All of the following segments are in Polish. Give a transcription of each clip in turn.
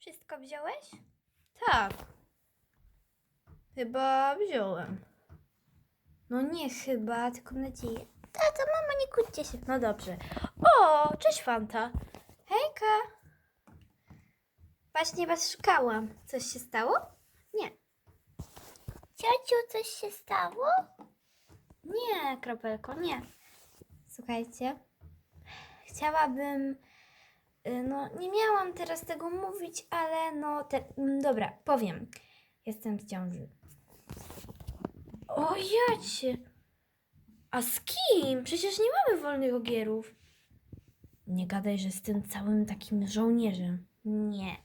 Wszystko wziąłeś? Tak. Chyba wziąłem. No nie chyba, tylko mam nadzieję. Tato, mama, nie kłóćcie się. No dobrze. O, cześć Fanta. Hejka! Właśnie was szukałam. Coś się stało? Nie. Ciociu, coś się stało? Nie, kropelko, nie. Słuchajcie, chciałabym. Y, No, nie miałam teraz tego mówić, ale no, te, mm, dobra, powiem. Jestem w ciąży. O jacie. A z kim? Przecież nie mamy wolnych ogierów. Nie gadaj, że z tym całym takim żołnierzem. Nie.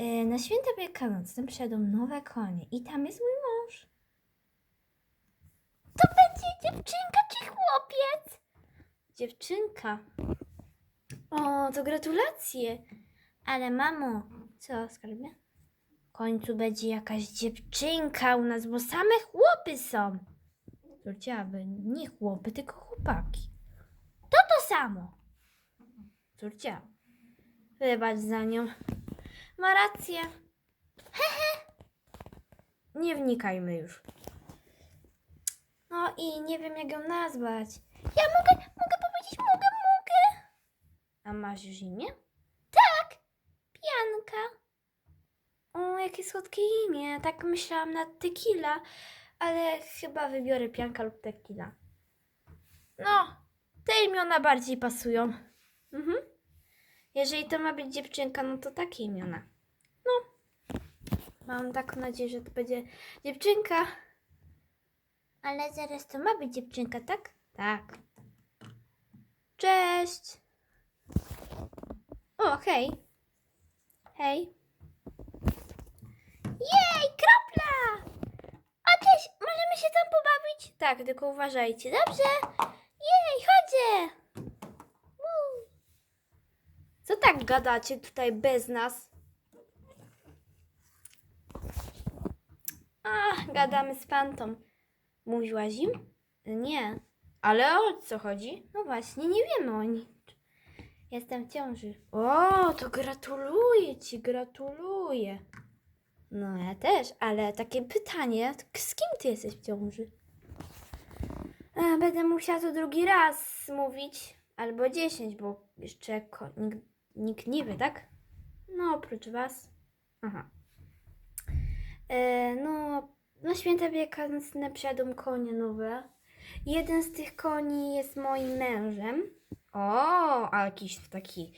Y, Na święta wielkanocne przyjadą nowe konie i tam jest mój mąż. To będzie dziewczynka czy chłopiec? Dziewczynka. O, to gratulacje. Ale mamo, co skarbie? W końcu będzie jakaś dziewczynka u nas, bo same chłopy są. Córciaby, nie chłopy, tylko chłopaki. To to samo. Córcia. Wybacz za nią. Ma rację. Nie wnikajmy już. No i nie wiem jak ją nazwać. Ja mogę, mogę powiedzieć, mogę. A masz już imię? Pianka. O, jakie słodkie imię. Tak myślałam na tequila, ale chyba wybiorę pianka lub tequila. No, te imiona bardziej pasują. Mhm. Jeżeli to ma być dziewczynka, no to takie imiona. No, mam taką nadzieję, że to będzie dziewczynka. Ale zaraz to ma być dziewczynka, tak? Tak. Cześć. O, hej. Hej. Jej, kropla! O, cześć, możemy się tam pobawić? Tak, tylko uważajcie. Dobrze. Jej, chodzę. Woo. Co tak gadacie tutaj bez nas? A, gadamy z Fantą. Mówiłaś im? Nie. Ale o co chodzi? No właśnie, nie wiemy o nic. Jestem w ciąży. O, to gratuluję ci, gratuluję. No ja też. Ale takie pytanie, z kim ty jesteś w ciąży? Będę musiała to drugi raz mówić. Albo dziesięć, bo jeszcze nikt, nikt nie wie, tak? No, oprócz was. Aha. E, no, na święta wielkanocne przyjadą konie nowe. Jeden z tych koni jest moim mężem. O, a jakiś taki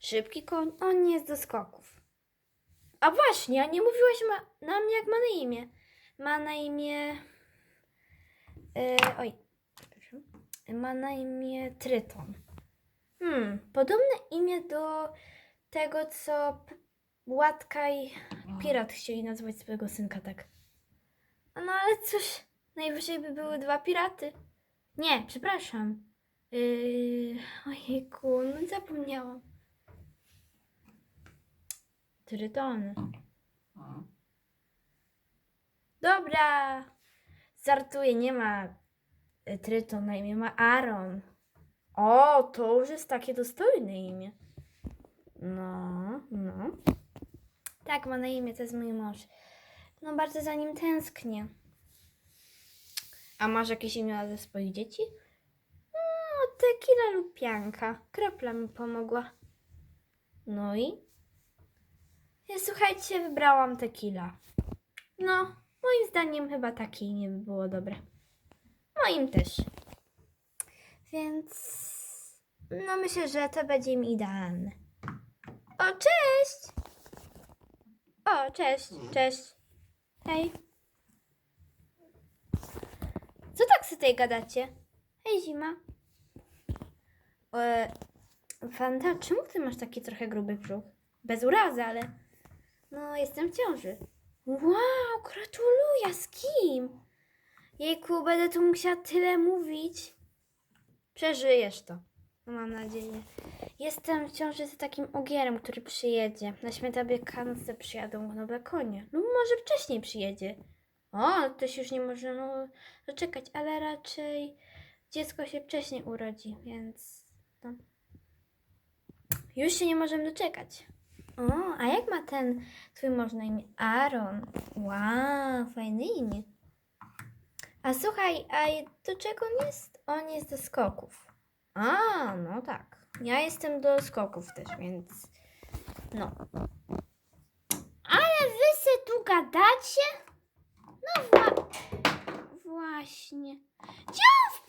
szybki koń? On jest do skoków. A właśnie, a nie mówiłaś ma, nam jak ma na imię. Ma na imię. E, oj, przepraszam. Ma na imię Tryton. Hmm, Podobne imię do tego, co Łatka i pirat chcieli nazwać swojego synka tak. No ale cóż, najwyżej by były dwa piraty. Nie, przepraszam. Yy, ojejku, no zapomniałam. Trytony. Dobra. Żartuję, nie ma y, Tryton na imię, ma Aaron. O, to już jest takie dostojne imię. No, no. Tak, ma na imię, to jest mój mąż. No bardzo za nim tęsknię. A masz jakieś imiona ze swoich dzieci? Tequila lub pianka. Kropla mi pomogła. No i? Ja, słuchajcie, wybrałam tequila. No, moim zdaniem chyba takie imię by było dobre. Moim też. Więc no myślę, że to będzie mi idealne. O, cześć! O, cześć, cześć. Hej. Co tak sobie tutaj gadacie? Hej, zima. E, Fanta, czemu ty masz taki trochę gruby brzuch? Bez urazy, ale... No, jestem w ciąży. Wow, gratuluję, z kim? Jejku, będę tu musiała tyle mówić. Przeżyjesz to. Mam nadzieję. Jestem w ciąży z takim ogierem, który przyjedzie. Na święta Wielkanoce przyjadą nowe konie. No może wcześniej przyjedzie. O, to się już nie może no, doczekać, ale raczej dziecko się wcześniej urodzi, więc no. Już się nie możemy doczekać. O, a jak ma ten twój mąż na imię? Aaron. Wow, fajne imię. A słuchaj, a do czego on jest? On jest do skoków. A, no tak. Ja jestem do skoków też, więc no. Ale wy se tu gadacie? No wła... właśnie. Gdzie on?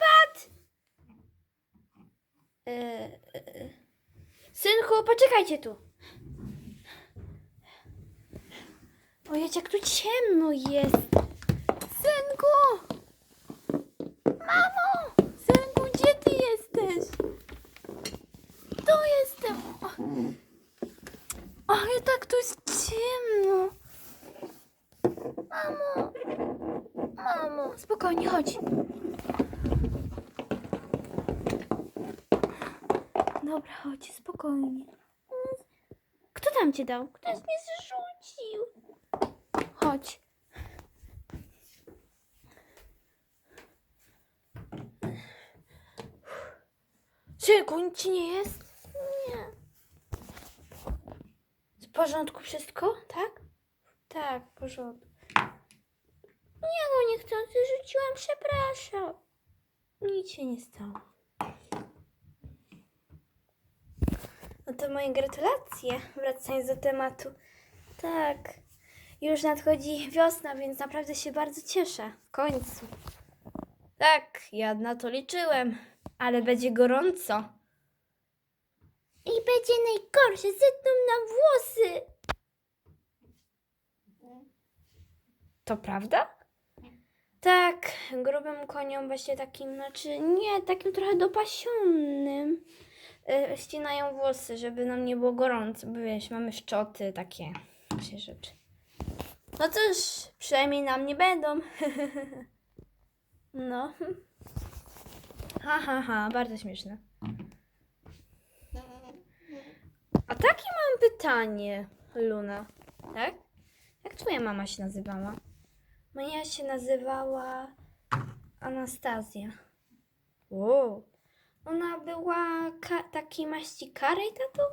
E, synku, poczekajcie tu. Ojej, jak tu ciemno jest. Synku! Mamo! Synku, gdzie ty jesteś? Tu jestem. O, ale tak tu jest ciemno. Mamo! Mamo, spokojnie, chodź. Dobra, chodź, spokojnie. Kto tam cię dał? Ktoś mnie zrzucił. Chodź. Synku, nic ci nie jest? Nie. W porządku wszystko, tak? Tak, w porządku. Nie no, niechcący rzuciłam, przepraszam. Nic się nie stało. To moje gratulacje, wracając do tematu. Tak, już nadchodzi wiosna, więc naprawdę się bardzo cieszę. W końcu. Tak, ja na to liczyłem, ale będzie gorąco. I będzie najgorsze, zetną nam włosy. To prawda? Tak, grubym koniom właśnie takim, znaczy nie, takim trochę dopasionym. Yy, ścinają włosy, żeby nam nie było gorąco, bo wiesz, mamy szczoty, takie takie rzeczy. No cóż, przynajmniej nam nie będą. no. Ha, ha, ha, bardzo śmieszne. A takie mam pytanie, Luna. Tak? Jak twoja mama się nazywała? Moja się nazywała Anastazja. Wow. Ona była ka- takiej maści karej, tato?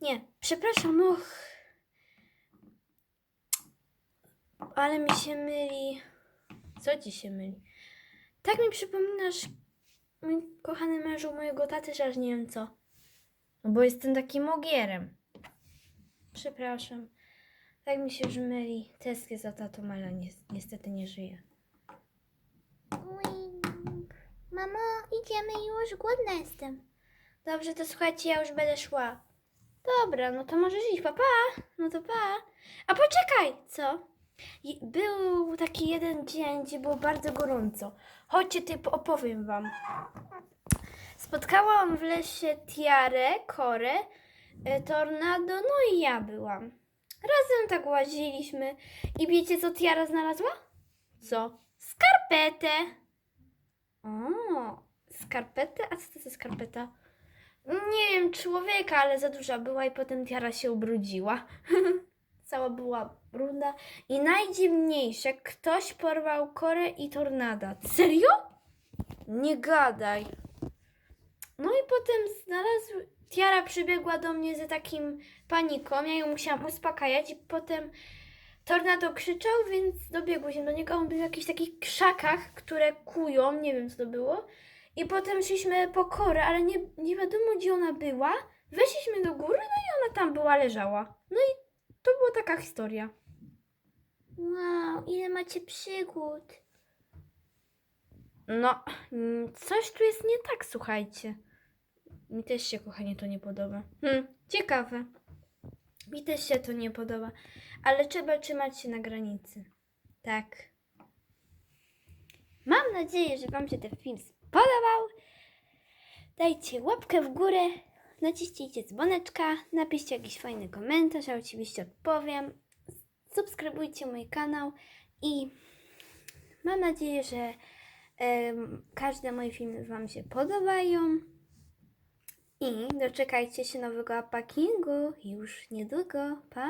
Nie, przepraszam, och. Ale mi się myli. Co ci się myli? Tak mi przypominasz, mój kochany mężu mojego taty, że aż nie wiem co. No bo jestem takim ogierem. Przepraszam. Tak mi się już myli. Tęsknię za tatą, ale ni niestety nie żyje. Mamo, idziemy już, głodna jestem. Dobrze, to słuchajcie, ja już będę szła. Dobra, no to możesz iść, papa. No to pa. A poczekaj, co? Był taki jeden dzień, gdzie było bardzo gorąco. Chodźcie, ty opowiem wam. Spotkałam w lesie Tiarę, Korę, e, Tornado, no i ja byłam. Razem tak łaziliśmy. I wiecie, co Tiara znalazła? Co? Skarpetę. O, skarpetę? A co to za skarpeta? Nie wiem, człowieka, ale za duża była i potem tiara się ubrudziła. Cała była brudna. I najdziwniejsze, ktoś porwał korę i tornada. Serio? Nie gadaj. No i potem znalazł... Tiara przybiegła do mnie ze takim paniką. Ja ją musiałam uspokajać i potem tornado krzyczał, więc dobiegłyśmy do niego. On był w jakichś takich krzakach, które kują. Nie wiem, co to było. I potem szliśmy po korę, ale nie, nie wiadomo, gdzie ona była. Weszliśmy do góry, no i ona tam była, leżała. No i to była taka historia. Wow, ile macie przygód. No, mm, coś tu jest nie tak, słuchajcie. Mi też się, kochanie, to nie podoba. Hmm, ciekawe. Mi też się to nie podoba. Ale trzeba trzymać się na granicy. Tak. Mam nadzieję, że Wam się ten film spodobał. Dajcie łapkę w górę, naciśnijcie dzwoneczka, napiszcie jakiś fajny komentarz, ja oczywiście odpowiem. Subskrybujcie mój kanał i mam nadzieję, że każde moje filmy Wam się podobają. I doczekajcie się nowego unpackingu już niedługo. Pa!